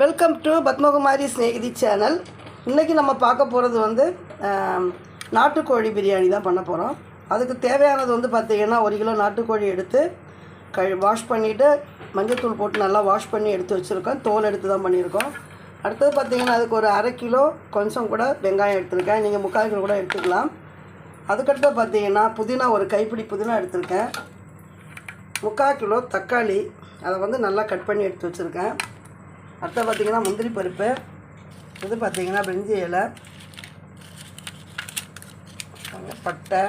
Welcome to Padmakumari Snehithi channel. இன்றைக்கி நம்ம பார்க்க போகிறது வந்து நாட்டுக்கோழி பிரியாணி தான் பண்ண போகிறோம் அதுக்கு தேவையானது வந்து பார்த்திங்கன்னா ஒரு கிலோ நாட்டுக்கோழி எடுத்து கழு வாஷ் பண்ணிவிட்டு மஞ்சத்தூள் போட்டு நல்லா வாஷ் பண்ணி எடுத்து வச்சுருக்கோம். தோல் எடுத்து தான் பண்ணியிருக்கோம். அடுத்தது பார்த்திங்கன்னா அதுக்கு ஒரு அரை கிலோ கொஞ்சம் கூட வெங்காயம் எடுத்திருக்கேன். நீங்கள் முக்கால் கிலோ கூட எடுத்துக்கலாம். அதுக்கடுத்து பார்த்தீங்கன்னா புதினா ஒரு கைப்பிடி புதினா எடுத்திருக்கேன். முக்கால் கிலோ தக்காளி அதை வந்து நல்லா கட் பண்ணி எடுத்து வச்சுருக்கேன். அடுத்து பார்த்திங்கன்னா முந்திரி பருப்பு இது பார்த்திங்கன்னா பிரிஞ்சி இலை பட்டை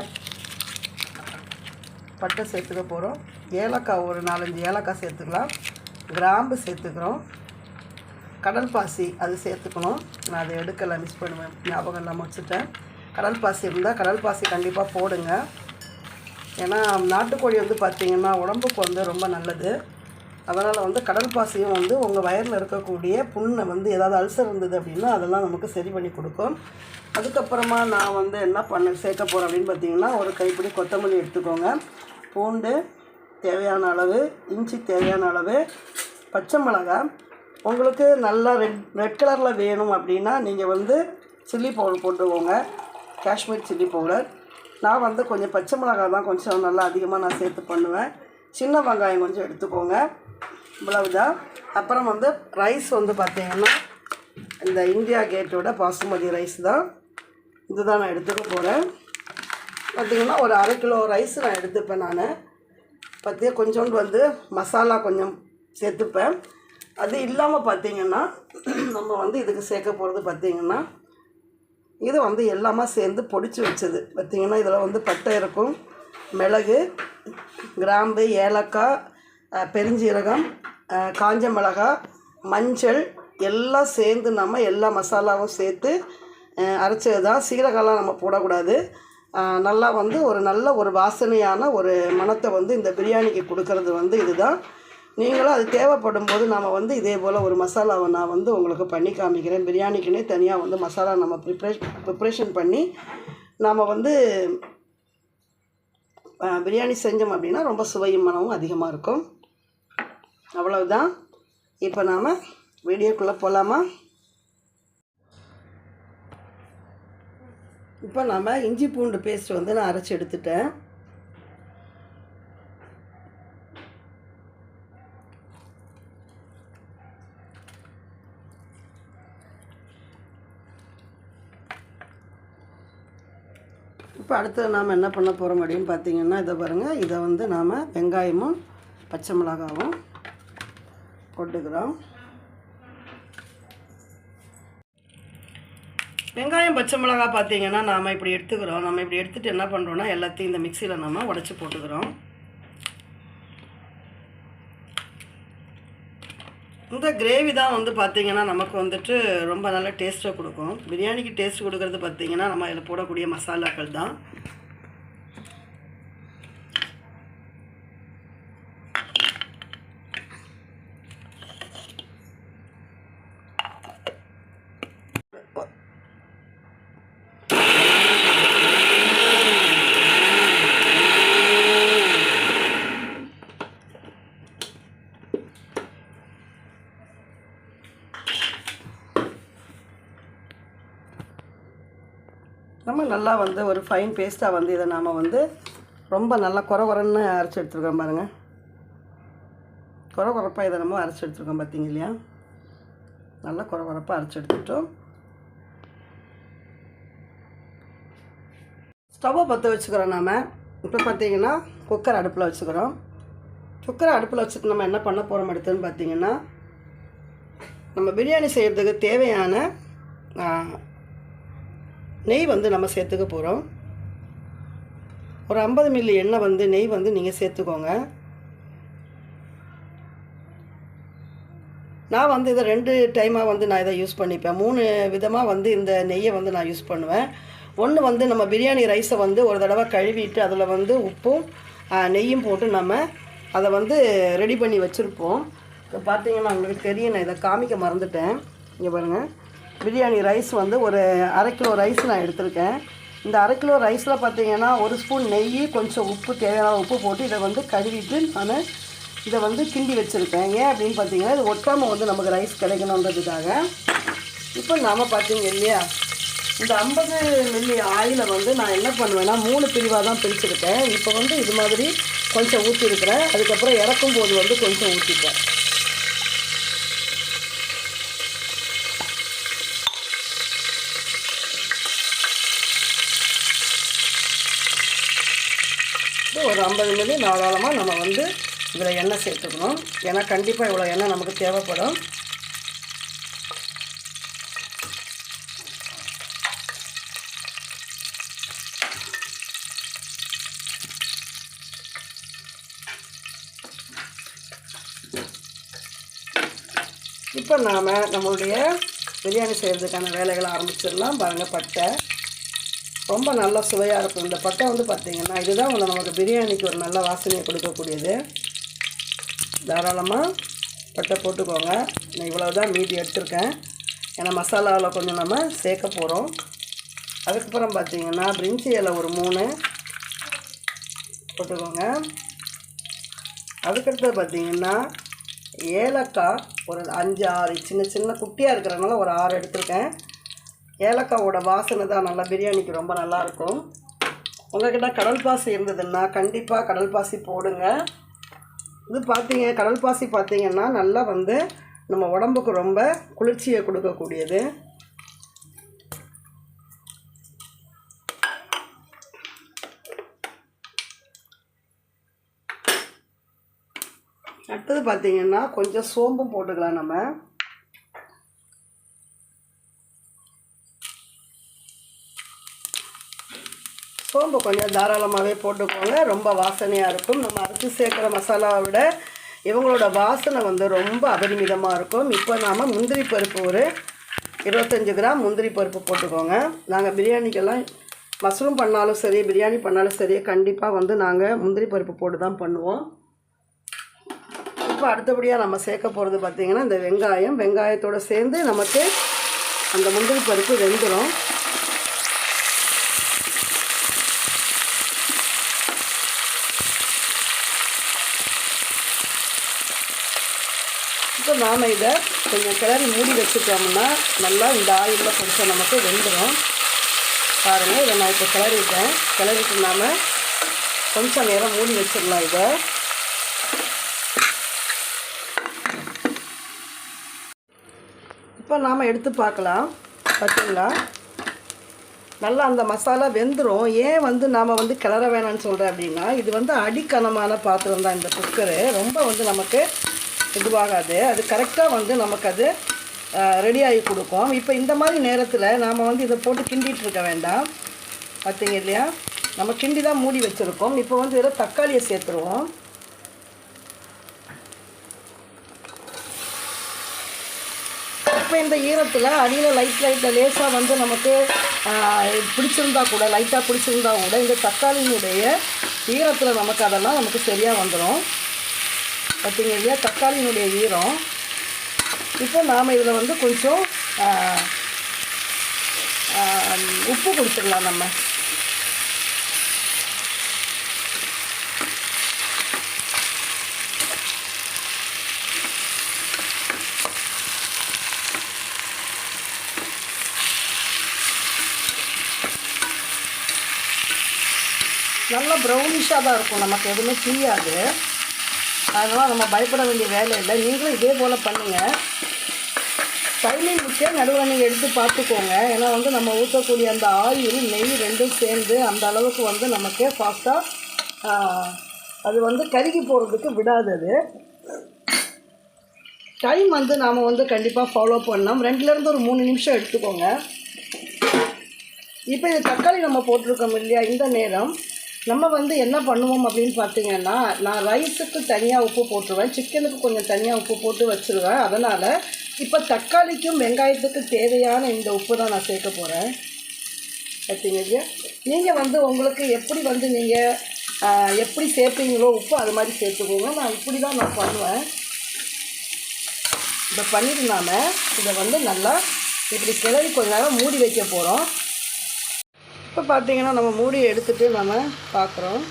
பட்டை சேர்த்துக்க போகிறோம் ஏலக்காய் ஒரு நாலஞ்சு ஏலக்காய் சேர்த்துக்கலாம். கிராம்பு சேர்த்துக்கிறோம். கடல் பாசி அது சேர்த்துக்கணும். நான் அதை எடுக்கலை மிஸ் பண்ணுவேன். ஞாபகம் இல்லாமல் வச்சுட்டேன். கடல் பாசி இருந்தால் கடல் பாசி கண்டிப்பாக போடுங்க. ஏன்னா நாட்டுக்கோழி வந்து பார்த்திங்கன்னா உடம்புக்கு வந்து ரொம்ப நல்லது. அதனால் வந்து கடல் பாசியும் வந்து உங்கள் வயரில் இருக்கக்கூடிய புண்ணை வந்து ஏதாவது அல்சர் இருந்தது அப்படின்னா அதெல்லாம் நமக்கு சரி பண்ணி கொடுக்கும். அதுக்கப்புறமா நான் வந்து என்ன பண்ண சேர்க்க போகிறேன் அப்படின்னு பார்த்தீங்கன்னா ஒரு கைப்பிடி கொத்தமல்லி எடுத்துக்கோங்க. பூண்டு தேவையான அளவு இஞ்சி தேவையான அளவு பச்சை மிளகாய். உங்களுக்கு நல்லா ரெட் ரெட் கலரில் வேணும் அப்படின்னா நீங்கள் வந்து சில்லி பவுடர் போட்டுக்கோங்க. Kashmir chilli powder. நான் வந்து கொஞ்சம் பச்சை மிளகாய் தான் கொஞ்சம் நல்லா அதிகமாக நான் சேர்த்து பண்ணுவேன். சின்ன வெங்காயம் கொஞ்சம் எடுத்துக்கோங்க. இவ்வளவுதான். அப்புறம் வந்து ரைஸ் வந்து பார்த்தீங்கன்னா இந்த இந்தியா கேட்டோட பாசுமதி ரைஸ் தான். இதுதான் நான் எடுத்துக்க போகிறேன் பார்த்திங்கன்னா ஒரு அரை கிலோ ரைஸ் நான் எடுத்துப்பேன் நான். பார்த்தியா கொஞ்சோண்டு வந்து மசாலா கொஞ்சம் சேர்த்துப்பேன். அது இல்லாமல் பார்த்தீங்கன்னா நம்ம வந்து இதுக்கு சேர்க்க போகிறது பார்த்திங்கன்னா இது வந்து எல்லாமே சேர்ந்து பொடிச்சு வச்சது. பார்த்திங்கன்னா இதில் வந்து பட்டை இருக்கும் மிளகு கிராம்பு ஏலக்காய் பெருஞ்சீரகம் காஞ்ச மிளகாய் மஞ்சள் எல்லாம் சேர்ந்து நம்ம எல்லா மசாலாவும் சேர்த்து அரைச்சது தான் சீரகம்லாம் நம்ம போடக்கூடாது. நல்லா வந்து ஒரு நல்ல ஒரு வாசனையான ஒரு மணத்தை வந்து இந்த பிரியாணிக்கு கொடுக்கறது வந்து இதுதான். நீங்களும் அது தேவைப்படும் போது நாம் வந்து இதே போல் ஒரு மசாலாவை நான் வந்து உங்களுக்கு பண்ணி காமிக்கிறேன். பிரியாணிக்குன்னே தனியாக வந்து மசாலா நம்ம ப்ரிப்ரேஷ் ப்ரிப்ரேஷன் பண்ணி நாம் வந்து பிரியாணி செஞ்சோம் அப்படின்னா ரொம்ப சுவையும் மனமும் அதிகமாக இருக்கும். அவ்வளவுதான். இப்போ நாம் வீடியோக்குள்ளே போகலாமா இப்போ நம்ம இஞ்சி பூண்டு பேஸ்ட் வந்து நான் அரைச்சி எடுத்துட்டேன். இப்போ அடுத்து நாம் என்ன பண்ண போகிறோம் அப்படின்னு பார்த்தீங்கன்னா இதை பாருங்கள் இதை வந்து நாம் வெங்காயமும் பச்சை மிளகாவும் போட்டுக்கிறோம். வெங்காயம் பச்சை மிளகா பார்த்தீங்கன்னா நாம் இப்படி எடுத்துக்கிறோம். நம்ம இப்படி எடுத்துகிட்டு என்ன பண்ணுறோன்னா எல்லாத்தையும் இந்த மிக்சியில் நம்ம உடச்சி போட்டுக்கிறோம். இந்த கிரேவி தான் வந்து பார்த்திங்கன்னா நமக்கு வந்துட்டு ரொம்ப நல்ல டேஸ்ட்டை கொடுக்கும். பிரியாணிக்கு டேஸ்ட் கொடுக்கறது பார்த்திங்கன்னா நம்ம இதில் போடக்கூடிய மசாலாக்கள் தான். நல்லா வந்து ஒரு ஃபைன் பேஸ்ட்டாக வந்து இதை நாம் வந்து ரொம்ப நல்லா குறை குறைன்னு அரைச்சி எடுத்துருக்கோம் பாருங்கள் குறை குறைப்பாக இதை நம்ம அரைச்சி எடுத்துருக்கோம் பார்த்தீங்க இல்லையா? நல்லா குறை குறைப்பாக அரைச்சி எடுத்துட்டோம். ஸ்டவ்வை பற்ற வச்சுக்கிறோம் நாம். இப்போ பார்த்தீங்கன்னா குக்கர் அடுப்பில் வச்சுக்கிறோம். குக்கர் அடுப்பில் வச்சுட்டு நம்ம என்ன பண்ண போகிறோம் எடுத்துன்னு பார்த்தீங்கன்னா நம்ம பிரியாணி செய்கிறதுக்கு தேவையான நெய் வந்து நம்ம சேர்த்துக்க போகிறோம் ஒரு ஐம்பது மில்லி எண்ணெய் வந்து நெய் வந்து நீங்கள் சேர்த்துக்கோங்க. நான் வந்து இதை ரெண்டு டைமாக வந்து நான் இதை யூஸ் பண்ணிப்பேன். மூணு விதமாக வந்து இந்த நெய்யை வந்து நான் யூஸ் பண்ணுவேன். ஒன்று வந்து நம்ம பிரியாணி ரைஸை வந்து ஒரு தடவை கழுவிட்டு அதில் வந்து உப்பும் நெய்யும் போட்டு நம்ம அதை வந்து ரெடி பண்ணி வச்சுருப்போம். இப்போ பார்த்தீங்கன்னா உங்களுக்கு தெரியும் நான் இதை காமிக்க மறந்துட்டேன். இங்கே பாருங்கள் பிரியாணி ரைஸ் வந்து ஒரு அரை கிலோ ரைஸ் நான் எடுத்திருக்கேன். இந்த அரை கிலோ ரைஸில் பார்த்தீங்கன்னா ஒரு ஸ்பூன் நெய் கொஞ்சம் உப்பு தேவையான உப்பு போட்டு இதை வந்து கழுவிட்டு நான் இதை வந்து கிண்டி வச்சுருக்கேன். ஏன் அப்படின்னு பார்த்தீங்கன்னா இது ஒட்டாமல் வந்து நமக்கு ரைஸ் கிடைக்கணுன்றதுக்காக. இப்போ நாம் பார்த்தீங்க இல்லையா? இந்த ஐம்பது மில்லி ஆயிலை வந்து நான் என்ன பண்ணுவேன்னா மூணு பிரிவாக தான் பிரிச்சுருக்கேன். இப்போ வந்து இது மாதிரி கொஞ்சம் ஊற்றிருக்கிறேன் அதுக்கப்புறம் இறக்கும் போது வந்து கொஞ்சம் ஊற்றிப்பேன் ஐம்பது மில்லி தாராளமாக நம்ம வந்து இதில் எண்ணெய் சேர்த்துக்கணும். ஏன்னா கண்டிப்பாக இவ்வளோ எண்ணெய் நமக்கு தேவைப்படும். இப்போ நாம் நம்மளுடைய பிரியாணி செய்கிறதுக்கான வேலைகளை ஆரம்பிச்சிடலாம். பாருங்கள் பட்டை. ரொம்ப நல்லா சுவையாக இருக்கும். இந்த பட்டை வந்து பார்த்திங்கன்னா இதுதான் வந்து நமக்கு பிரியாணிக்கு ஒரு நல்ல வாசனையை கொடுக்கக்கூடியது. தாராளமாக பட்டை போட்டுக்கோங்க. நான் இவ்வளோ தான் மீதி எடுத்திருக்கேன். ஏன்னா மசாலாவில் கொஞ்சம் நம்ம சேர்க்க போகிறோம் அதுக்கப்புறம் பார்த்திங்கன்னா பிரிஞ்சி இலை ஒரு மூணு போட்டுக்கோங்க. அதுக்கடுத்து பார்த்திங்கன்னா ஏலக்காய் ஒரு அஞ்சு ஆறு சின்ன சின்ன குட்டியாக இருக்கிறதுனால ஒரு ஆறு எடுத்திருக்கேன். ஏலக்காவோட வாசனை தான் நல்லா பிரியாணிக்கு ரொம்ப நல்லாயிருக்கும். உங்கள்கிட்ட கடல் பாசி இருந்ததுன்னா கண்டிப்பாக கடல் பாசி போடுங்க. இது பார்த்தீங்க கடல் பாசி பார்த்தீங்கன்னா நல்லா வந்து நம்ம உடம்புக்கு ரொம்ப குளிர்ச்சியை கொடுக்கக்கூடியது. அடுத்தது பார்த்தீங்கன்னா கொஞ்சம் சோம்பும் போட்டுக்கலாம் நம்ம. சோம்பு கொஞ்சம் தாராளமாகவே போட்டுக்கோங்க. ரொம்ப வாசனையாக இருக்கும். நம்ம அரைச்சி சேர்க்குற மசாலாவை விட இவங்களோட வாசனை வந்து ரொம்ப அபரிமிதமாக இருக்கும். இப்போ நாம் முந்திரி பருப்பு ஒரு இருபத்தஞ்சி கிராம் முந்திரி பருப்பு போட்டுக்கோங்க. நாங்கள் பிரியாணிக்கெல்லாம் மஷ்ரூம் பண்ணாலும் சரி பிரியாணி பண்ணாலும் சரி கண்டிப்பாக வந்து நாங்கள் முந்திரி பருப்பு போட்டு தான் பண்ணுவோம். இப்போ அடுத்தபடியாக நம்ம சேர்க்க போகிறது பார்த்திங்கன்னா இந்த வெங்காயம். வெங்காயத்தோடு சேர்ந்து நமக்கு அந்த முந்திரி பருப்பு வெந்துடும் இப்போ நாம் இதை கொஞ்சம் கிளறி மூடி வச்சுட்டோம்னா நல்லா இந்த ஆயிலில் கொஞ்சம் நமக்கு வெந்துடும் பாருங்கள் இதை நான் இப்போ கிளறிட்டேன். கிளறிட்டு நாம் கொஞ்சம் நேரம் மூடி வச்சிடலாம் இதை. இப்போ நாம் எடுத்து பார்க்கலாம். பார்த்தீங்களா? நல்லா அந்த மசாலா வெந்துடும் ஏன் வந்து நாம் வந்து கிளற வேணாம்னு சொல்கிறேன் அப்படின்னா இது வந்து அடிக்கனமான பாத்திரம் தான் இந்த குக்கரு ரொம்ப வந்து நமக்கு இதுவாகாது. அது கரெக்டாக வந்து நமக்கு அது ரெடி ஆகி கொடுக்கும். இப்போ இந்த மாதிரி நேரத்தில் நாம் வந்து இதை போட்டு கிண்டிகிட்டு இருக்க வேண்டாம். பார்த்தீங்க இல்லையா? நம்ம கிண்டி தான் மூடி வச்சுருக்கோம். இப்போ வந்து இதில் தக்காளியை சேர்த்துருவோம். இப்போ இந்த ஈரத்தில் அடியில் லைட் லைட்டில் லேசாக வந்து நமக்கு பிடிச்சிருந்தா கூட லைட்டாக பிடிச்சிருந்தா கூட இந்த தக்காளியினுடைய ஈரத்தில் நமக்கு அதெல்லாம் நமக்கு சரியாக வந்துடும் பார்த்தீங்க இல்லையா? தக்காளியினுடைய ஈரம். இப்போ நாம் இதில் வந்து கொஞ்சம் உப்பு கொடுத்துடலாம் நம்ம. நல்லா ப்ரௌனிஷாக தான் இருக்கும். நமக்கு எதுவுமே தெரியாது. அதனால் நம்ம பயப்பட வேண்டிய வேலை இல்லை. நீங்களும் இதே போல் பண்ணுங்கள் டைமிங் முக்கிய நடுவில் நீங்கள் எடுத்து பார்த்துக்கோங்க. ஏன்னா வந்து நம்ம ஊற்றக்கூடிய அந்த ஆயில் நெய் ரெண்டும் சேர்ந்து அந்த அளவுக்கு வந்து நமக்கு ஃபாஸ்ட்டாக அது வந்து கருகி போகிறதுக்கு விடாது அது. டைம் வந்து நாம் வந்து கண்டிப்பாக ஃபாலோ பண்ணோம் ரெண்டுலேருந்து ஒரு மூணு நிமிஷம் எடுத்துக்கோங்க. இப்போ இது தக்காளி நம்ம போட்டிருக்கோம் இல்லையா? இந்த நேரம். நம்ம வந்து என்ன பண்ணுவோம் அப்படின்னு பார்த்தீங்கன்னா நான் ரைஸுக்கு தனியாக உப்பு போட்டுருவேன். சிக்கனுக்கு கொஞ்சம் தனியாக உப்பு போட்டு வச்சுருவேன். அதனால் இப்போ தக்காளிக்கும் வெங்காயத்துக்கு தேவையான இந்த உப்பு தான் நான் சேர்க்க போகிறேன் பார்த்தீங்க நீங்கள் வந்து உங்களுக்கு எப்படி வந்து நீங்கள் எப்படி சேர்ப்பீங்களோ உப்பு அது மாதிரி சேர்த்துக்கோங்க. நான் இப்படி தான் நான் பண்ணுவேன். இதை பண்ணிட்டு நாம இதை வந்து நல்லா இப்படி கிளறி கொஞ்ச நேரம் மூடி வைக்க போகிறோம் இப்போ பார்த்தீங்கன்னா நம்ம மூடியை எடுத்துகிட்டு நம்ம பார்க்குறோம்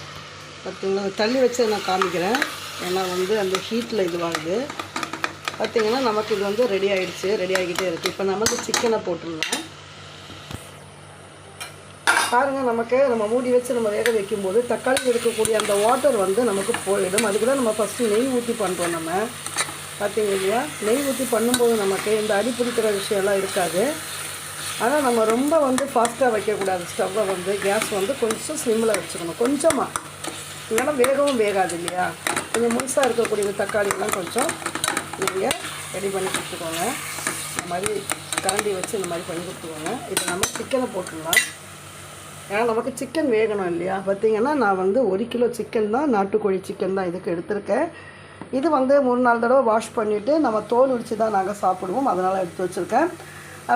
பார்த்தீங்களா தள்ளி வச்சு நான் காமிக்கிறேன். ஏன்னா வந்து அந்த ஹீட்டில் இதுவாகுது பார்த்திங்கன்னா நமக்கு இது வந்து ரெடி ஆகிடுச்சு ரெடி ஆகிக்கிட்டே இருக்குது இப்போ நமக்கு சிக்கனை போட்டுடலாம். பாருங்கள் நமக்கு நம்ம மூடி வச்சு நம்ம வேக வைக்கும்போது தக்காளி இருக்கக்கூடிய அந்த வாட்டர் வந்து நமக்கு போயிடும். அதுக்கு தான் நம்ம ஃபஸ்ட்டு நெய் ஊற்றி பண்ணுறோம் நம்ம. பார்த்திங்க இல்லையா? நெய் ஊற்றி பண்ணும்போது நமக்கு இந்த அடி பிடிக்கிற விஷயம்லாம் இருக்காது. ஆனால் நம்ம ரொம்ப வந்து ஃபாஸ்ட்டாக வைக்கக்கூடாது. ஸ்டவ்வை வந்து கேஸ் வந்து கொஞ்சம் ஸ்லிம்மில் வச்சுக்கணும். கொஞ்சமாக இல்லைன்னா வேகவும் வேகாது இல்லையா? கொஞ்சம் முழுசாக இருக்கக்கூடிய இந்த தக்காளிலாம் கொஞ்சம் நீங்கள் ரெடி பண்ணி கொடுத்துக்கோங்க. இந்த மாதிரி கரண்டி வச்சு இந்த மாதிரி பண்ணி கொடுத்துக்கோங்க. இப்போ நம்ம சிக்கனை போட்டுடலாம். ஏன்னா நமக்கு சிக்கன் வேகணும் இல்லையா? பார்த்தீங்கன்னா நான் வந்து ஒரு கிலோ சிக்கன் தான் நாட்டுக்கோழி சிக்கன் தான் இதுக்கு எடுத்திருக்கேன். இது வந்து மூணு நாலு தடவை வாஷ் பண்ணிவிட்டு நம்ம தோல் உரித்து தான் நாங்கள் சாப்பிடுவோம். அதனால் எடுத்து வச்சுருக்கேன்.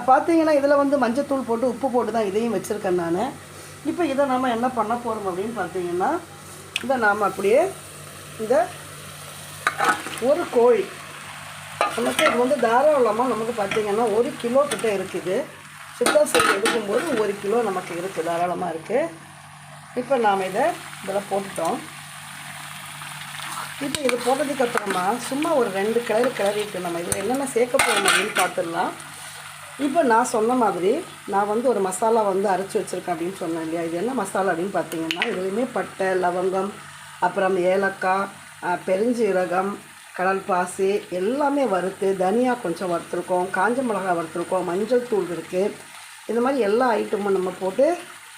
பார்த்தீங்கன்னா இதில் வந்து மஞ்சத்தூள் போட்டு உப்பு போட்டு தான் இதையும் வச்சுருக்கேன் நான். இப்போ இதை நம்ம என்ன பண்ண போகிறோம் அப்படின்னு பார்த்தீங்கன்னா இதை நாம் அப்படியே இந்த ஒரு கோழி. நமக்கு இது வந்து தாராளமாக நமக்கு பார்த்தீங்கன்னா ஒரு கிலோ கிட்டே இருக்குது. சுத்தம் செய்து எடுக்கும்போது ஒரு கிலோ நமக்கு இருக்குது தாராளமாக இருக்குது இப்போ நாம் இதை இதில் போட்டுட்டோம். இப்போ இது போட்டதுக்கு அப்புறமா சும்மா ஒரு ரெண்டு கிளறு கிளறிட்டு நம்ம இதில் என்னென்ன சேர்க்க போகிறோம் அப்படின்னு பார்த்துடலாம் இப்போ நான் சொன்ன மாதிரி நான் வந்து ஒரு மசாலா வந்து அரைச்சி வச்சுருக்கேன் அப்படின்னு சொன்னேன் இல்லையா? இது என்ன மசாலா அப்படின்னு பார்த்தீங்கன்னா இதுலேயுமே பட்டை லவங்கம் அப்புறம் ஏலக்காய் பெருஞ்சீரகம் கடல் பாசி எல்லாமே வறுத்து தனியா கொஞ்சம் வறுத்துருக்கோம் காஞ்ச மிளகாய் வறுத்துருக்கோம் மஞ்சள் தூள் இருக்குது இந்த மாதிரி எல்லா ஐட்டமும் நம்ம போட்டு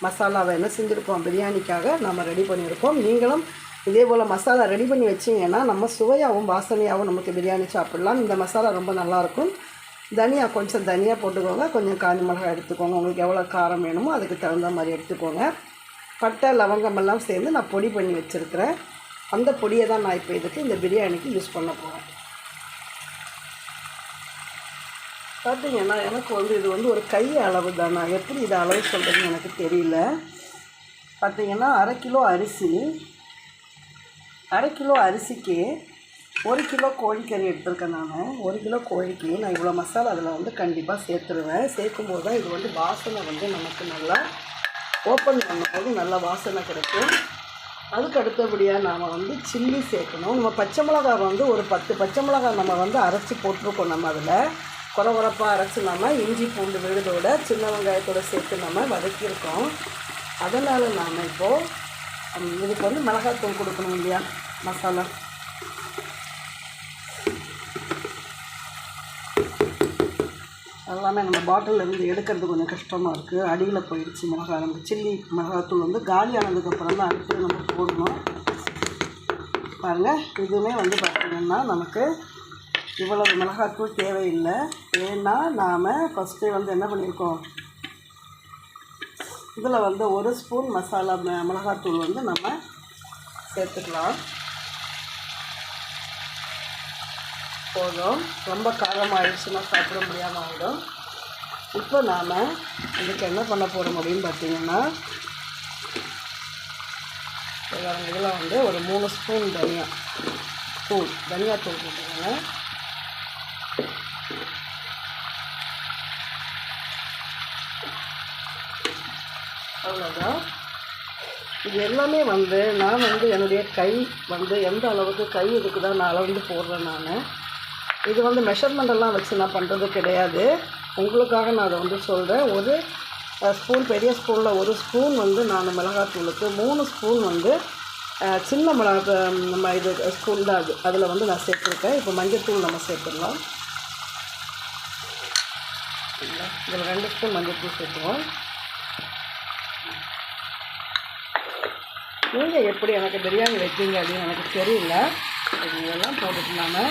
மசாலாவை என்ன செஞ்சுருக்கோம் பிரியாணிக்காக நம்ம ரெடி பண்ணியிருக்கோம். நீங்களும் இதே போல் மசாலா ரெடி பண்ணி வச்சிங்கன்னா நம்ம சுவையாகவும் வாசனையாகவும் நமக்கு பிரியாணி சாப்பிடலாம். இந்த மசாலா ரொம்ப நல்லாயிருக்கும் தனியா கொஞ்சம் தனியாக போட்டுக்கோங்க. கொஞ்சம் காஞ்ச மிளகாய் எடுத்துக்கோங்க. உங்களுக்கு எவ்வளோ காரம் வேணுமோ அதுக்கு தகுந்த மாதிரி எடுத்துக்கோங்க. பட்டை லவங்கம் எல்லாம் சேர்ந்து நான் பொடி பண்ணி வச்சுருக்கிறேன். அந்த பொடியை தான் நான் இப்போ இதுக்கு இந்த பிரியாணிக்கு யூஸ் பண்ண போகிறேன் பார்த்தீங்கன்னா எனக்கு வந்து இது வந்து ஒரு கை அளவு தான். நான் எப்படி இதை அளவு சொல்கிறதுன்னு எனக்கு தெரியல. பார்த்தீங்கன்னா அரை கிலோ அரிசி அரை கிலோ அரிசிக்கு ஒரு கிலோ கோழிக்கறி எடுத்திருக்கேன் நான். ஒரு கிலோ கோழிக்கு நான் இவ்வளோ மசாலா அதில் வந்து கண்டிப்பாக சேர்த்துருவேன். சேர்க்கும்போது தான் இது வந்து வாசனை வந்து நமக்கு நல்லா ஓப்பன் பண்ணும்போது நல்லா வாசனை கிடைக்கும். அதுக்கு அடுத்தபடியாக நாம் வந்து சில்லி சேர்க்கணும். நம்ம பச்சை மிளகா வந்து ஒரு பத்து பச்சை மிளகா நம்ம வந்து அரைச்சி போட்டிருக்கோம் நம்ம அதில். குறை குறைப்பாக அரைச்சி நம்ம இஞ்சி பூண்டு விழுதோட சின்ன வெங்காயத்தோட சேர்த்து நம்ம வதக்கியிருக்கோம். அதனால் நாம் இப்போது இதுக்கு வந்து மிளகாத்தூள் கொடுக்கணும் இல்லையா மசாலா? எல்லாமே நம்ம பாட்டிலிருந்து எடுக்கிறது கொஞ்சம் கஷ்டமாக இருக்குது அடியில் போயிடுச்சு மிளகாய் நம்ம சில்லி மிளகாத்தூள் வந்து காலி ஆனதுக்கப்புறம் தான் அடுத்து நம்ம போடணும். பாருங்கள் இதுவுமே வந்து பார்த்திங்கன்னா நமக்கு இவ்வளவு மிளகாத்தூள் தேவையில்லை. ஏன்னா நாம் ஃபஸ்ட்டே வந்து என்ன பண்ணியிருக்கோம்? இதில் வந்து ஒரு ஸ்பூன் மசாலா ம- மிளகாத்தூள் வந்து நம்ம சேர்த்துக்கலாம். போதும். ரொம்ப காரமாகிடுச்சுன்னா சாப்பிட முடியாமல் ஆகிடும் இப்போ நாம் இதுக்கு என்ன பண்ண போகிறோம் அப்படின்னு பார்த்தீங்கன்னா இதில் வந்து ஒரு மூணு ஸ்பூன் தனியா தூள் தனியா தூள் போட்டுக்கோங்க. அவ்வளோதான் இது எல்லாமே வந்து நான் வந்து என்னுடைய கை வந்து எந்த அளவுக்கு கை இருக்குதோ நான் அளந்து போடுறேன் நான். இது வந்து மெஷர்மெண்டெல்லாம் வச்சு நான் பண்ணுறது கிடையாது. உங்களுக்காக நான் அதை வந்து சொல்கிறேன் ஒரு ஸ்பூன் பெரிய ஸ்பூனில் ஒரு ஸ்பூன் வந்து நான் மிளகாத்தூளுக்கு மூணு ஸ்பூன் வந்து சின்ன மிளகா நம்ம இது ஸ்பூன் தான் அது. அதில் வந்து நான் சேர்த்துருக்கேன். இப்போ மஞ்சத்தூள் நம்ம சேர்த்துடலாம். இதில் ரெண்டு ஸ்பூன் மஞ்சத்தூள் சேர்த்துவோம் நீங்கள் எப்படி எனக்கு பிரியாணி வைக்கீங்க அப்படின்னு எனக்கு தெரியல. இதெல்லாம் போட்டுட்டு நாம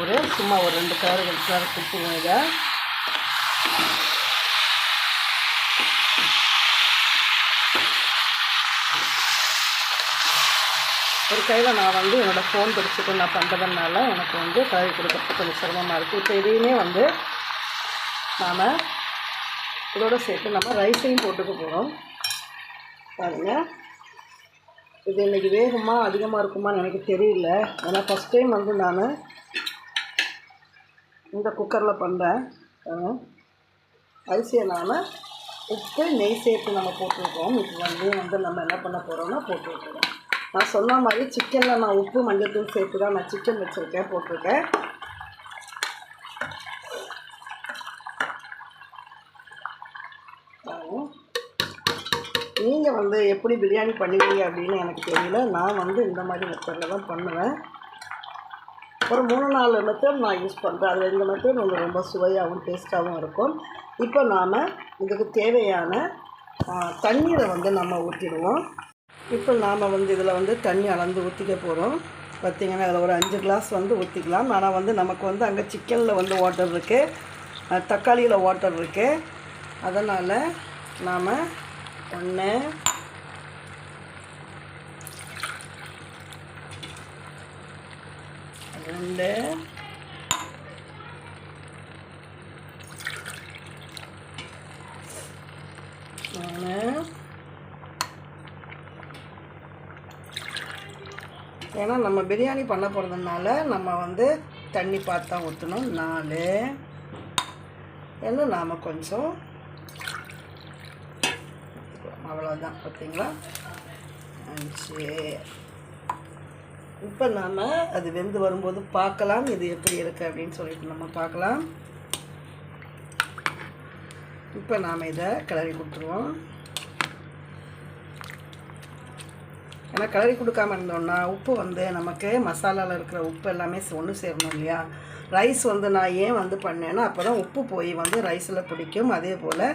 ஒரு சும்மா ஒரு ரெண்டு கலர் கலர் கொடுத்துருவோம் இதை. ஒரு கையில் நான் வந்து என்னோடய ஃபோன் பிடிச்சிட்டு நான் பண்ணுறதுனால எனக்கு வந்து கழுவி கொடுக்கறதுக்கு கொஞ்சம் சிரமமாக இருக்குது இப்போ இதையுமே வந்து நாம் இதோட சேர்த்து நம்ம ரைஸையும் போட்டுக்க போகிறோம் பாருங்கள் இது இன்றைக்கி வேகமாக அதிகமாக இருக்குமான்னு எனக்கு தெரியல. ஏன்னா ஃபஸ்ட் டைம் வந்து நான் இந்த குக்கரில் பண்ணுறேன் அரிசியை நாம் உப்பு நெய் சேர்த்து நம்ம போட்டுருக்கோம். இது வந்து வந்து நம்ம என்ன பண்ண போகிறோம்னா போட்டுருக்கோம். நான் சொன்ன மாதிரி சிக்கனில் நான் உப்பு மஞ்சள்தூள் சேர்த்து தான் நான் சிக்கன் வச்சுருக்கேன் போட்டிருக்கேன். நீங்கள் வந்து எப்படி பிரியாணி பண்ணுவீங்க அப்படின்னு எனக்கு தெரியல. நான் வந்து இந்த மாதிரி மெத்தடில் தான் பண்ணுவேன். ஒரு மூணு நாலு மெத்தட் நான் யூஸ் பண்ணுறேன் அது ரெண்டு மெத்தட் உங்களுக்கு ரொம்ப சுவையாகவும் டேஸ்ட்டாகவும் இருக்கும். இப்போ நாம் இதுக்கு தேவையான தண்ணீரை வந்து நம்ம ஊற்றிடுவோம் இப்போ நாம் வந்து இதில் வந்து தண்ணி அளந்து ஊற்றிக்க போகிறோம் பார்த்திங்கன்னா அதில் ஒரு அஞ்சு கிளாஸ் வந்து ஊற்றிக்கலாம் ஆனால் வந்து நமக்கு வந்து அங்கே சிக்கனில் வந்து வாட்டர் இருக்குது தக்காளியில் வாட்டர் இருக்குது அதனால் நாம் ஒன்று ரெண்டு மூணு ஏன்னா நம்ம பிரியாணி பண்ண போகிறதுனால நம்ம வந்து தண்ணி பார்த்து தான் ஊற்றணும் நாலு. இன்னும் நாம் கொஞ்சம் அவ்வளோதான் பார்த்தீங்களா அஞ்சு. இப்போ நாம் அது வெந்து வரும்போது பார்க்கலாம். இது எப்படி இருக்குது அப்படின்னு சொல்லிட்டு நம்ம பார்க்கலாம். இப்போ நாம் இதை கிளறி கொடுத்துருவோம். ஏன்னா கிளறி கொடுக்காம இருந்தோம்னா உப்பு வந்து நமக்கு மசாலாவில் இருக்கிற உப்பு எல்லாமே ஒன்று சேரணும் இல்லையா? ரைஸ் வந்து நான் ஏன் வந்து பண்ணேன்னா அப்போ தான் உப்பு போய் வந்து ரைஸில் பிடிக்கும். அதே போல்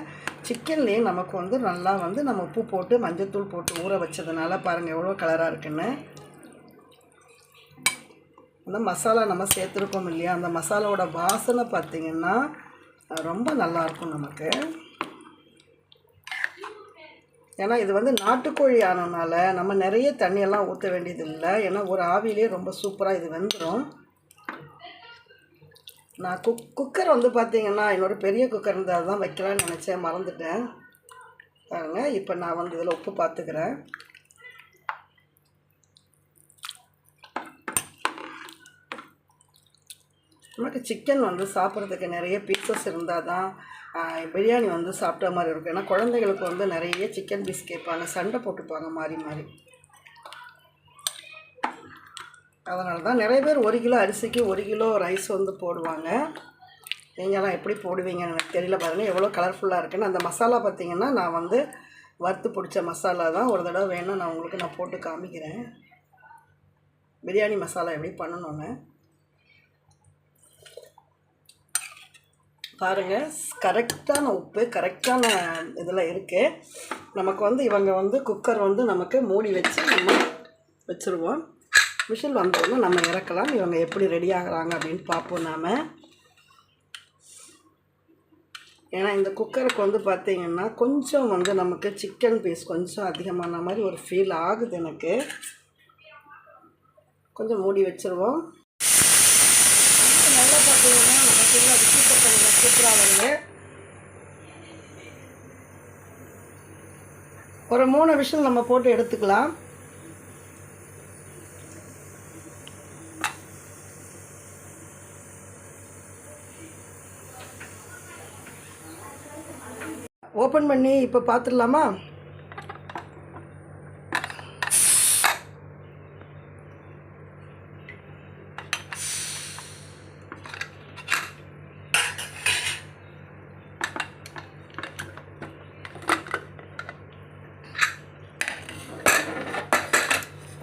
சிக்கன்லேயும் நமக்கு வந்து நல்லா வந்து நம்ம உப்பு போட்டு மஞ்சத்தூள் போட்டு ஊற வச்சதுனால பாருங்கள் எவ்வளோ கலராக இருக்குன்னு. அந்த மசாலா நம்ம சேர்த்துருக்கோம் இல்லையா? அந்த மசாலாவோட வாசனை பார்த்திங்கன்னா ரொம்ப நல்லாயிருக்கும் நமக்கு. ஏன்னா இது வந்து நாட்டுக்கோழி ஆனதுனால நம்ம நிறைய தண்ணியெல்லாம் ஊற்ற வேண்டியது இல்லை ஏன்னா ஒரு ஆவிலே ரொம்ப சூப்பராக இது வெந்துடும் நான் குக் குக்கர் வந்து பார்த்திங்கன்னா என்னோடய பெரிய குக்கர் இருந்தால் தான் வைக்கலான்னு நினச்சேன். மறந்துட்டேன். பாருங்கள் இப்போ நான் வந்து இதில் உப்பு பார்த்துக்கிறேன். நமக்கு சிக்கன் வந்து சாப்பிட்றதுக்கு நிறைய பீசஸ் இருந்தால் தான் பிரியாணி வந்து சாப்பிட்ட மாதிரி இருக்கும். ஏன்னா குழந்தைகளுக்கு வந்து நிறைய சிக்கன் பீஸ் கேட்பாங்க சண்டை போட்டுப்பாங்க மாறி மாறி. அதனால தான் நிறைய பேர் ஒரு கிலோ அரிசிக்கு ஒரு கிலோ ரைஸ் வந்து போடுவாங்க. நீங்களாம் எப்படி போடுவீங்கன்னு எனக்கு தெரியல. பாருங்கள் எவ்வளோ கலர்ஃபுல்லாக இருக்குன்னு. அந்த மசாலா பார்த்தீங்கன்னா நான் வந்து வறுத்து பிடிச்ச மசாலா தான். ஒரு தடவை வேணும் நான் உங்களுக்கு நான் போட்டு காமிக்கிறேன். பிரியாணி மசாலா எப்படி பண்ணணுன்னு பாருங்கள் கரெக்டான உப்பு கரெக்டான இதில் இருக்குது நமக்கு வந்து இவங்க வந்து குக்கர் வந்து நமக்கு மூடி வச்சு நம்ம வச்சுருவோம். மிஷின் வந்தோடனே நம்ம இறக்கலாம். இவங்க எப்படி ரெடி ஆகுறாங்க அப்படின்னு பார்ப்போம் நாம். ஏன்னா இந்த குக்கருக்கு வந்து பார்த்திங்கன்னா கொஞ்சம் வந்து நமக்கு சிக்கன் பீஸ் கொஞ்சம் அதிகமான மாதிரி ஒரு ஃபீல் ஆகுது எனக்கு. கொஞ்சம் மூடி வச்சுருவோம். நல்லா பார்த்தீங்கன்னா பார்த்தீங்கன்னா அது சூப்பர் பண்ணுங்க சூப்பராக வருது. ஒரு மூணு விஷயம் நம்ம போட்டு எடுத்துக்கலாம். ஓப்பன் பண்ணி இப்போ பார்த்துடலாமா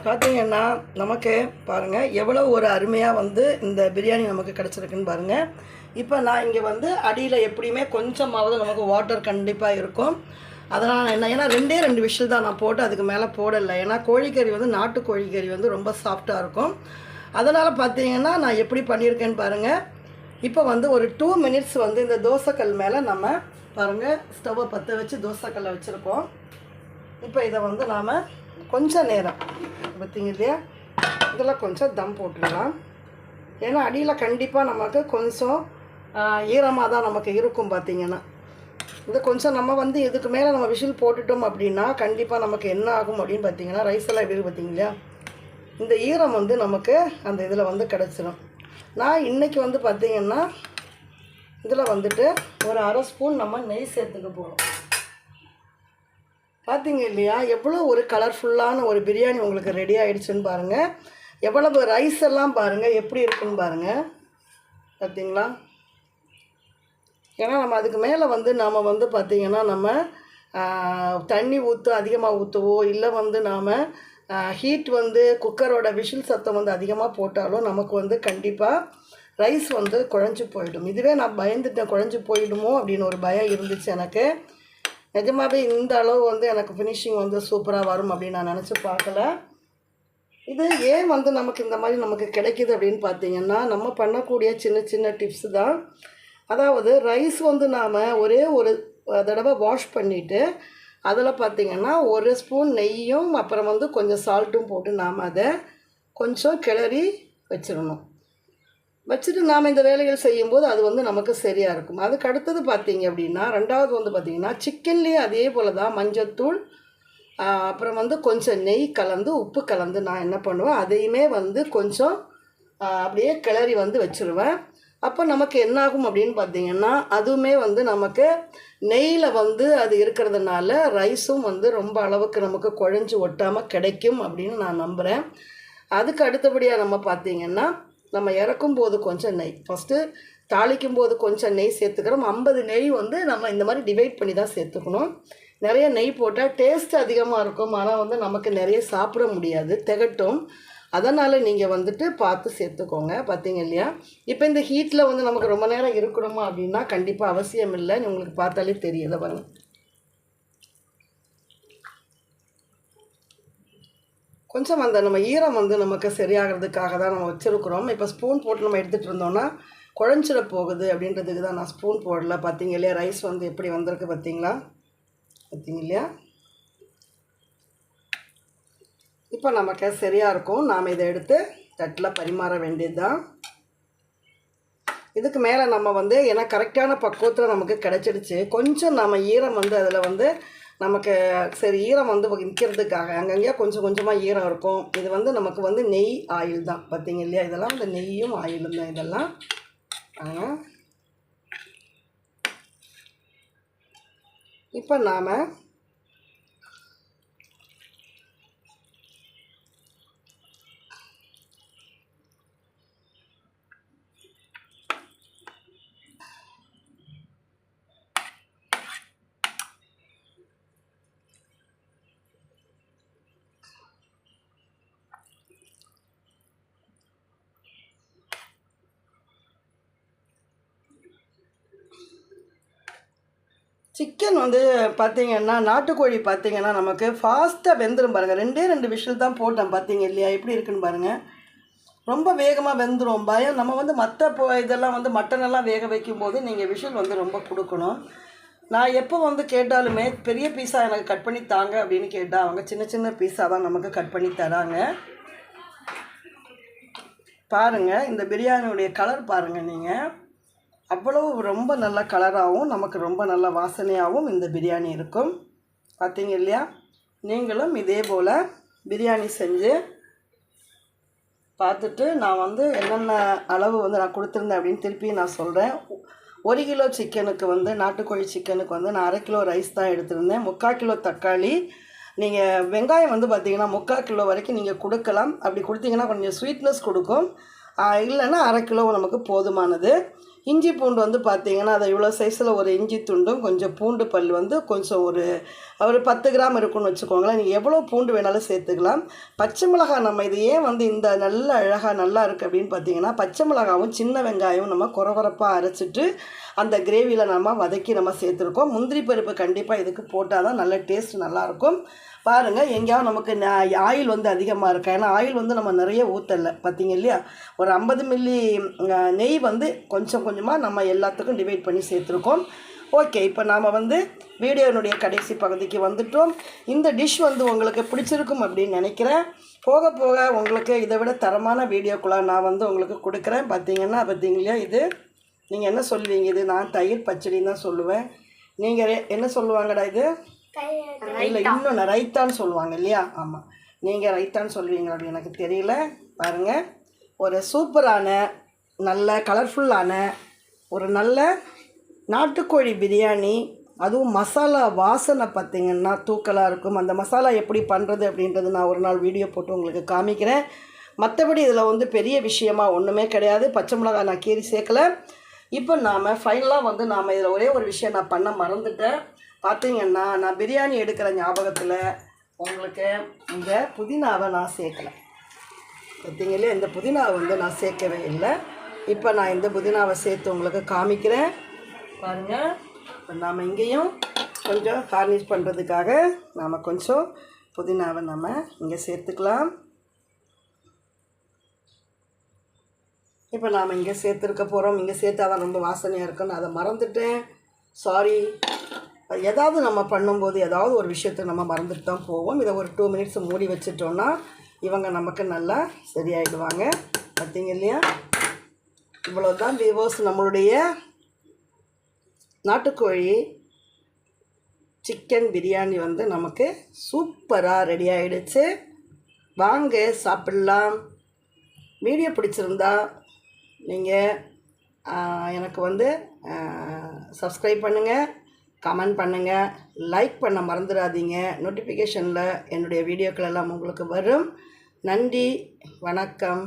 பார்த்தீங்கன்னா நமக்கு பாருங்கள் எவ்வளோ ஒரு அருமையாக வந்து இந்த பிரியாணி நமக்கு கிடச்சிருக்குன்னு பாருங்கள் இப்போ நான் இங்கே வந்து அடியில் எப்படியுமே கொஞ்சமாவது நமக்கு வாட்டர் கண்டிப்பாக இருக்கும். அதனால் என்ன ஏன்னா ரெண்டே ரெண்டு விஷயம் தான் நான் போட்டு அதுக்கு மேலே போடலை. ஏன்னா கோழிக்கறி வந்து நாட்டு கோழிக்கறி வந்து ரொம்ப சாஃப்டாக இருக்கும். அதனால் பார்த்தீங்கன்னா நான் எப்படி பண்ணியிருக்கேன்னு பாருங்கள் இப்போ வந்து ஒரு டூ மினிட்ஸ் வந்து இந்த தோசைக்கல் மேலே நம்ம பாருங்கள் ஸ்டவ்வை பற்ற வச்சு தோசைக்கல்லை வச்சுருக்கோம். இப்போ இதை வந்து நாம் கொஞ்சம் நேரம். பார்த்தீங்க இல்லையா? இதில் கொஞ்சம் தம் போட்டுடலாம் ஏன்னா அடியில் கண்டிப்பாக நமக்கு கொஞ்சம் ஈரமாக தான் நமக்கு இருக்கும் பார்த்தீங்கன்னா. இது கொஞ்சம் நம்ம வந்து இதுக்கு மேலே நம்ம விஷில் போட்டுட்டோம் அப்படின்னா கண்டிப்பாக நமக்கு என்ன ஆகும் அப்படின்னு பார்த்தீங்கன்னா ரைஸ் எல்லாம் எப்படி பார்த்தீங்க இந்த ஈரம் வந்து நமக்கு அந்த இதில் வந்து கிடச்சிடும் நான் இன்றைக்கி வந்து பார்த்திங்கன்னா இதில் வந்துட்டு ஒரு அரை ஸ்பூன் நம்ம நெய் சேர்த்துக்க போகிறோம் பார்த்தீங்க இல்லையா? எவ்வளோ ஒரு கலர்ஃபுல்லான ஒரு பிரியாணி உங்களுக்கு ரெடி ஆகிடுச்சுன்னு பாருங்கள் எவ்வளவு ரைஸ் எல்லாம் பாருங்கள் எப்படி இருக்குன்னு பாருங்கள் பார்த்தீங்களா ஏன்னா நம்ம அதுக்கு மேலே வந்து நாம் வந்து பார்த்திங்கன்னா நம்ம தண்ணி ஊற்று அதிகமாக ஊற்றுவோ இல்லை வந்து நாம் ஹீட் வந்து குக்கரோட விஷில் சத்தம் வந்து அதிகமாக போட்டாலும் நமக்கு வந்து கண்டிப்பாக ரைஸ் வந்து குழஞ்சி போயிடும். இதுவே நான் பயந்துட்டேன் குழஞ்சி போயிடுமோ அப்படின்னு ஒரு பயம் இருந்துச்சு எனக்கு. நிஜமாவே இந்த அளவு வந்து எனக்கு ஃபினிஷிங் வந்து சூப்பராக வரும் அப்படின்னு நான் நினச்சி பார்க்கல. இது ஏன் வந்து நமக்கு இந்த மாதிரி நமக்கு கிடைக்குது அப்படின்னு பார்த்தீங்கன்னா நம்ம பண்ணக்கூடிய சின்ன சின்ன டிப்ஸ் தான். அதாவது ரைஸ் வந்து நாம் ஒரே ஒரு தடவை வாஷ் பண்ணிவிட்டு அதில் பார்த்தீங்கன்னா ஒரு ஸ்பூன் நெய்யும் அப்புறம் வந்து கொஞ்சம் சால்ட்டும் போட்டு நாம் அதை கொஞ்சம் கிளறி வச்சிடணும். வச்சுட்டு நாம் இந்த வேலைகள் செய்யும்போது அது வந்து நமக்கு சரியாக இருக்கும். அதுக்கு அடுத்தது பார்த்தீங்க அப்படின்னா ரெண்டாவது வந்து பார்த்தீங்கன்னா சிக்கன்லேயே அதே போல் தான் மஞ்சத்தூள் அப்புறம் வந்து கொஞ்சம் நெய் கலந்து உப்பு கலந்து நான் என்ன பண்ணுவேன் அதையுமே வந்து கொஞ்சம் அப்படியே கிளறி வந்து வச்சுருவேன். அப்போ நமக்கு என்னாகும் அப்படின்னு பார்த்தீங்கன்னா அதுவுமே வந்து நமக்கு நெய்யில் வந்து அது இருக்கிறதுனால ரைஸும் வந்து ரொம்ப அளவுக்கு நமக்கு குழஞ்சி ஒட்டாமல் கிடைக்கும் அப்படின்னு நான் நம்புகிறேன் அதுக்கு அடுத்தபடியாக நம்ம பார்த்தீங்கன்னா நம்ம இறக்கும் போது கொஞ்சம் நெய் ஃபஸ்ட்டு தாளிக்கும் போது கொஞ்சம் நெய் சேர்த்துக்கிறோம் ஐம்பது நெய் வந்து நம்ம இந்த மாதிரி டிவைட் பண்ணி தான் சேர்த்துக்கணும். நிறைய நெய் போட்டால் டேஸ்ட் அதிகமாக இருக்கும். ஆனால் வந்து நமக்கு நிறைய சாப்பிட முடியாது. திகட்டும். அதனால் நீங்கள் வந்துட்டு பார்த்து சேர்த்துக்கோங்க. பார்த்தீங்க இல்லையா? இப்போ இந்த ஹீட்டில் வந்து நமக்கு ரொம்ப நேரம் இருக்கணுமா அப்படின்னா கண்டிப்பாக அவசியம் இல்லை. உங்களுக்கு பார்த்தாலே தெரியல பாருங்கள் கொஞ்சம் அந்த நம்ம ஈரம் வந்து நமக்கு சரியாகிறதுக்காக தான் நம்ம வச்சுருக்குறோம். இப்போ ஸ்பூன் போட்டு நம்ம எடுத்துகிட்டு இருந்தோம்னா குழஞ்சிட போகுது அப்படின்றதுக்கு தான் நான் ஸ்பூன் போடல. பார்த்தீங்க இல்லையா? ரைஸ் வந்து எப்படி வந்திருக்கு பார்த்தீங்களா பார்த்தீங்க இல்லையா? இப்போ நமக்கு சரியாக இருக்கும். நாம் இதை எடுத்து தட்டில் பரிமாற வேண்டியது தான் இதுக்கு மேலே நம்ம வந்து ஏன்னா கரெக்டான பக்குவத்தில் நமக்கு கிடச்சிடுச்சு. கொஞ்சம் நம்ம ஈரம் வந்து அதில் வந்து நமக்கு சரி ஈரம் வந்து நிற்கிறதுக்காக அங்கங்கேயே கொஞ்சம் கொஞ்சமாக ஈரம் இருக்கும். இது வந்து நமக்கு வந்து நெய் ஆயில் தான். பார்த்தீங்க இல்லையா? இதெல்லாம் இந்த நெய்யும் ஆயிலும் தான் இதெல்லாம். இப்போ நாம் சிக்கன் வந்து பார்த்தீங்கன்னா நாட்டுக்கோழி பார்த்தீங்கன்னா நமக்கு ஃபாஸ்ட்டாக வெந்துடும் பாருங்கள் ரெண்டே ரெண்டு விஷயம் தான் போட்டேன் பார்த்தீங்க இல்லையா? எப்படி இருக்குன்னு பாருங்கள் ரொம்ப வேகமாக வெந்துடும் பயம். நம்ம வந்து மற்ற போ இதெல்லாம் வந்து மட்டன் எல்லாம் வேக வைக்கும்போது நீங்கள் விஷல் வந்து ரொம்ப கொடுக்கணும். நான் எப்போ வந்து கேட்டாலுமே பெரிய பீஸா எனக்கு கட் பண்ணி தாங்க அப்படின்னு கேட்டால் அவங்க சின்ன சின்ன பீஸாக தான் நமக்கு கட் பண்ணி தராங்க. பாருங்கள் இந்த பிரியாணியுடைய கலர் பாருங்கள் நீங்கள் அவ்வளவு ரொம்ப நல்ல கலராகவும் நமக்கு ரொம்ப நல்ல வாசனையாகவும் இந்த பிரியாணி இருக்கும். பார்த்தீங்க இல்லையா? நீங்களும் இதே போல் பிரியாணி செஞ்சு பார்த்துட்டு நான் வந்து என்னென்ன அளவு வந்து நான் கொடுத்துருந்தேன் அப்படின்னு திருப்பி நான் சொல்கிறேன் ஒரு கிலோ சிக்கனுக்கு வந்து நாட்டுக்கோழி சிக்கனுக்கு வந்து நான் அரை கிலோ ரைஸ் தான் எடுத்திருந்தேன். முக்கால் கிலோ தக்காளி. நீங்கள் வெங்காயம் வந்து பார்த்திங்கன்னா முக்கால் கிலோ வரைக்கும் நீங்கள் கொடுக்கலாம். அப்படி கொடுத்தீங்கன்னா கொஞ்சம் ஸ்வீட்னஸ் கொடுக்கும். இல்லைன்னா அரை கிலோ நமக்கு போதுமானது. இஞ்சி பூண்டு வந்து பார்த்தீங்கன்னா அதை இவ்வளோ சைஸில் ஒரு இஞ்சி துண்டும் கொஞ்சம் பூண்டு பல் வந்து கொஞ்சம் ஒரு ஒரு பத்து கிராம் இருக்குன்னு வச்சுக்கோங்களேன். நீங்கள் எவ்வளோ பூண்டு வேணாலும் சேர்த்துக்கலாம். பச்சை மிளகாய் நம்ம இது ஏன் வந்து இந்த நல்ல அழகாக நல்லா இருக்குது அப்படின்னு பார்த்தீங்கன்னா பச்சை மிளகாவும் சின்ன வெங்காயம் நம்ம குறகுறப்பாக அரைச்சிட்டு அந்த கிரேவியில் நம்ம வதக்கி நம்ம சேர்த்துருக்கோம். முந்திரி பருப்பு கண்டிப்பாக இதுக்கு போட்டால் தான் நல்ல டேஸ்ட் நல்லாயிருக்கும் பாருங்கள் எங்கேயாவது நமக்கு ஆயில் வந்து அதிகமாக இருக்கு? ஏன்னா ஆயில் வந்து நம்ம நிறைய ஊற்றலை பார்த்தீங்க இல்லையா? ஒரு ஐம்பது மில்லி நெய் வந்து கொஞ்சம் கொஞ்சமாக நம்ம எல்லாத்துக்கும் டிவைட் பண்ணி சேர்த்துருக்கோம். ஓகே இப்போ நாம் வந்து வீடியோனுடைய கடைசி பகுதிக்கு வந்துட்டோம். இந்த டிஷ் வந்து உங்களுக்கு பிடிச்சிருக்கும் அப்படின்னு நினைக்கிறேன். போக போக உங்களுக்கு இதை விட தரமான வீடியோக்குள்ளே நான் வந்து உங்களுக்கு கொடுக்குறேன். பார்த்தீங்கன்னா பார்த்தீங்க இல்லையா இது? நீங்கள் என்ன சொல்லுவீங்க? இது நான் தயிர் பச்சடின்னு தான் சொல்லுவேன். நீங்கள் என்ன சொல்லுவாங்கடா இது? இல்லை இன்னொன்று ரைத்தான்னு சொல்லுவாங்க இல்லையா? ஆமாம் நீங்கள் ரைத்தான்னு சொல்லுவீங்க அப்படி எனக்கு தெரியல. பாருங்கள் ஒரு சூப்பரான நல்ல கலர்ஃபுல்லான ஒரு நல்ல நாட்டுக்கோழி பிரியாணி அதுவும் மசாலா வாசனை பார்த்திங்கன்னா தூக்கலாக இருக்கும். அந்த மசாலா எப்படி பண்ணுறது அப்படின்றது நான் ஒரு நாள் வீடியோ போட்டு உங்களுக்கு காமிக்கிறேன். மற்றபடி இதில் வந்து பெரிய விஷயமா ஒன்றுமே கிடையாது. பச்சை மிளகாய் நான் கீரி சேர்க்கல. இப்போ நாம் ஃபைனலாக வந்து நாம் இதில் ஒரே ஒரு விஷயம் நான் பண்ண மறந்துட்டேன். பார்த்தீங்கன்னா நான் பிரியாணி எடுக்கிற ஞாபகத்தில் உங்களுக்கு இந்த புதினாவை நான் சேர்க்கலை பார்த்தீங்களே இந்த புதினாவை வந்து நான் சேர்க்கவே இல்லை. இப்போ நான் இந்த புதினாவை சேர்த்து உங்களுக்கு காமிக்கிறேன். பாருங்கள் இப்போ நாம் இங்கேயும் கொஞ்சம் கார்னிஷ் பண்ணுறதுக்காக நாம் கொஞ்சம் புதினாவை நம்ம இங்கே சேர்த்துக்கலாம். இப்போ நாம் இங்கே சேர்த்துருக்க போகிறோம் இங்கே சேர்த்தா தான் ரொம்ப வாசனையாக இருக்குன்னு அதை மறந்துட்டேன். சாரி ஏதாவது நம்ம பண்ணும்போது ஏதாவது ஒரு விஷயத்தை நம்ம மறந்துட்டு தான் போவோம். இதை ஒரு டூ மினிட்ஸ் மூடி வச்சிட்டோன்னா இவங்க நமக்கு நல்லா சரியாயிடுவாங்க. பார்த்தீங்க இல்லையா? இவ்வளோ தான் விவோஸ் நம்மளுடைய நாட்டுக்கோழி சிக்கன் பிரியாணி வந்து நமக்கு சூப்பராக ரெடி ஆகிடுச்சு வாங்க சாப்பிட்லாம். வீடியோ பிடிச்சிருந்தா நீங்கள் எனக்கு வந்து சப்ஸ்கிரைப் பண்ணுங்கள் கமெண்ட் பண்ணுங்கள் லைக் பண்ண மறந்துடாதீங்க நோட்டிஃபிகேஷனில் என்னுடைய வீடியோக்கள் எல்லாம் உங்களுக்கு வரும். நன்றி வணக்கம்.